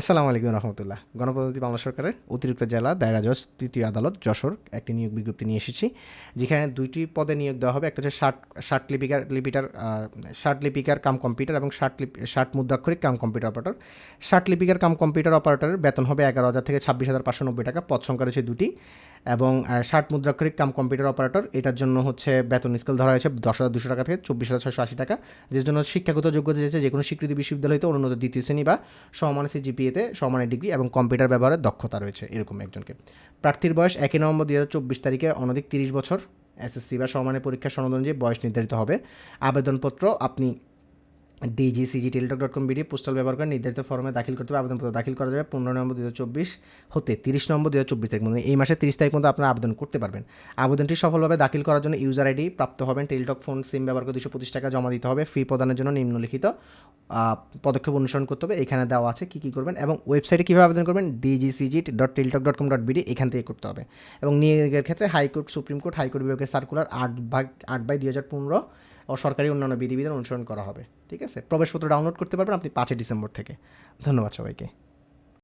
আসসালামু আলাইকুম রহমতুল্লাহ। গণপ্রজাতন্ত্রী বাংলা সরকারের অতিরিক্ত জেলা দায়রা জজ, তৃতীয় আদালত, যশোর একটি নিয়োগ বিজ্ঞপ্তি নিয়ে এসেছি, যেখানে দুইটি পদে নিয়োগ দেওয়া হবে। একটা হচ্ছে ষাট ষাট লিপিকার, লিপিটার ষাট লিপিকার কাম কম্পিউটার এবং ষাট লিপি, ষাট মুদ্রাক্ষরিক কাম কম্পিউটার অপারেটর। ষাট লিপিকার কাম কম্পিউটার অপারেটরের বেতন হবে এগারো হাজার থেকে ছাব্বিশ হাজার পাঁচশো নব্বই টাকা। পদ সংখ্যা রয়েছে দুটি। এবং ষাট মুদ্রাক্ষরিক কাম কম্পিউটার অপারেটর, এটার জন্য হচ্ছে বেতন স্কেল ধরা হয়েছে দশ হাজার দুশো টাকা থেকে চব্বিশ হাজার ছশো আশি টাকা, যে জন্য শিক্ষাগত যোগ্যতা চেয়েছে যে কোনো স্বীকৃতি বিশ্ববিদ্যালয়তে অনুন্নত দ্বিতীয় শ্রেণি বা সমানের সিজিপিএতে সমানের ডিগ্রি এবং কম্পিউটার ব্যবহারের দক্ষতা রয়েছে, এরকম একজনকে। প্রার্থীর বয়স একই নভেম্বর দুই হাজার চব্বিশ তারিখে অনধিক তিরিশ বছর, এসএসসি বা সমানের পরীক্ষার সনদ অনুযায়ী বয়স নির্ধারিত হবে। আবেদনপত্র আপনি DGCG Teletalk dot com BD postal ব্যবহার করে নির্ধারিত ফর্মে দাখিল করতে হবে, আবেদনপত্র দাখিল করা যাবে পনেরো নভেম্বর দু হাজার চব্বিশ হতে তিরিশ নভেম্বর দু হাজার চব্বিশ তারিখ মানে এই মাসের তিরিশ তারিখ মধ্যে আপনারা আবেদন করতে পারবেন। আবেদনটি সফলভাবে দাখিল করার জন্য ইউজার আইডি প্রাপ্ত হবেন টেলিটক ফোন সিম ব্যবহার করে দুশো পঁচিশ টাকা জমা দিতে হবে ফি প্রদানের জন্য নিম্নলিখিত পদক্ষেপ অনুসরণ করতে হবে। এখানে দেওয়া আছে কী কী করবেন এবং ওয়েবসাইটে কীভাবে আবেদন করবেন DGCG dot Teletalk dot com dot BD এখান থেকে করতে হবে। এবং নিয়োগের ক্ষেত্রে high court supreme court high court বিভাগের সার্কুলার আট ভাগ, আট বাই দুই হাজার পনেরো ও সরকারি অন্যান্য বিধিবিধান অনুসরণ করা হবে। ঠিক আছে? প্রবেশপত্র ডাউনলোড করতে পারবেন আপনি পাঁচই ডিসেম্বর থেকে। ধন্যবাদ সবাইকে।